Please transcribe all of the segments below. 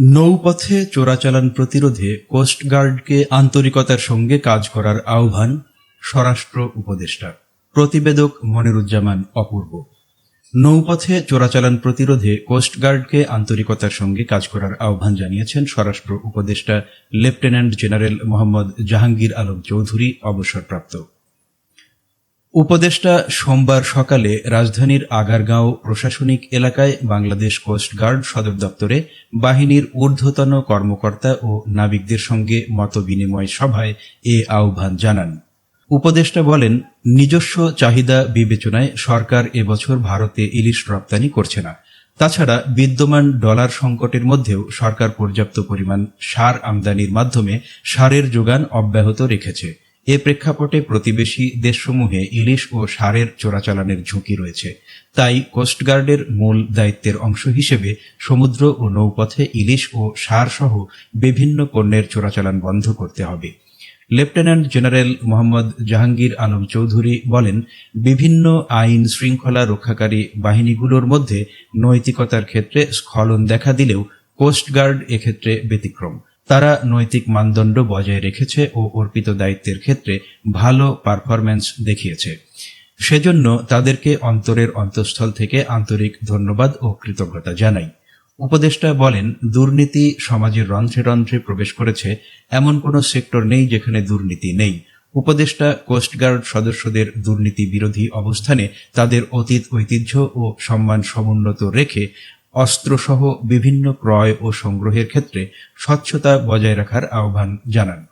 নৌপথে চোরাচালান প্রতিরোধে কোস্টগার্ডকে আন্তরিকতার সঙ্গে কাজ করার আহ্বান স্বরাষ্ট্র উপদেষ্টা। প্রতিবেদক মনিরুজ্জামান অপূর্ব। নৌপথে চোরাচালান প্রতিরোধে কোস্টগার্ডকে আন্তরিকতার সঙ্গে কাজ করার আহ্বান জানিয়েছেন স্বরাষ্ট্র উপদেষ্টা লেফটেন্যান্ট জেনারেল মোহাম্মদ জাহাঙ্গীর আলম চৌধুরী, অবসরপ্রাপ্ত। উপদেষ্টা সোমবার সকালে রাজধানীর আগারগাঁও প্রশাসনিক এলাকায় বাংলাদেশ কোস্টগার্ড সদর দপ্তরে বাহিনীর ঊর্ধ্বতন কর্মকর্তা ও নাবিকদের সঙ্গে মতবিনিময় সভায় এ আহ্বান জানান। উপদেষ্টা বলেন, নিজস্ব চাহিদা বিবেচনায় সরকার এবছর ভারতে ইলিশ রপ্তানি করছে না। তাছাড়া বিদ্যমান ডলার সংকটের মধ্যেও সরকার পর্যাপ্ত পরিমাণ সার আমদানির মাধ্যমে সারের যোগান অব্যাহত রেখেছে। এ প্রেক্ষাপটে প্রতিবেশী দেশসমূহে ইলিশ ও সারের চোরাচালানের ঝুঁকি রয়েছে। তাই কোস্টগার্ডের মূল দায়িত্বের অংশ হিসেবে সমুদ্র ও নৌপথে ইলিশ ও সার সহ বিভিন্ন পণ্যের চোরাচালান বন্ধ করতে হবে। লেফটেন্যান্ট জেনারেল মোহাম্মদ জাহাঙ্গীর আলম চৌধুরী বলেন, বিভিন্ন আইন শৃঙ্খলা রক্ষাকারী বাহিনীগুলোর মধ্যে নৈতিকতার ক্ষেত্রে স্খলন দেখা দিলেও কোস্টগার্ড এক্ষেত্রে ব্যতিক্রম। তারা নৈতিক মানদণ্ড বজায় রেখেছে ও অর্পিত দায়িত্বের ক্ষেত্রে ভালো পারফরম্যান্স দেখিয়েছে। সেজন্য তাদেরকে অন্তরের অন্তঃস্থল থেকে আন্তরিক ধন্যবাদ ও কৃতজ্ঞতা জানাই। উপদেষ্টা বলেন, দুর্নীতি সমাজের রন্ধ্রে রন্ধ্রে প্রবেশ করেছে, এমন কোনো সেক্টর নেই যেখানে দুর্নীতি নেই। উপদেষ্টা কোস্টগার্ড সদস্যদের দুর্নীতি বিরোধী অবস্থানে তাদের অতীত ঐতিহ্য ও সম্মান সমুন্নত রেখে অস্ত্রসহ বিভিন্ন ক্রয় ও সংগ্রহের ক্ষেত্রে স্বচ্ছতা বজায় রাখার আহ্বান জানান।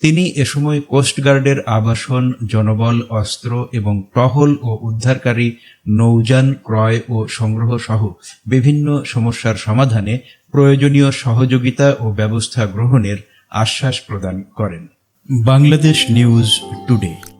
তিনি এ সময় কোস্টগার্ডের আবাসন, জনবল, অস্ত্র এবং টহল ও উদ্ধারকারী নৌযান ক্রয় ও সংগ্রহ সহ বিভিন্ন সমস্যার সমাধানে প্রয়োজনীয় সহযোগিতা ও ব্যবস্থা গ্রহণের আশ্বাস প্রদান করেন। Bangladesh news today.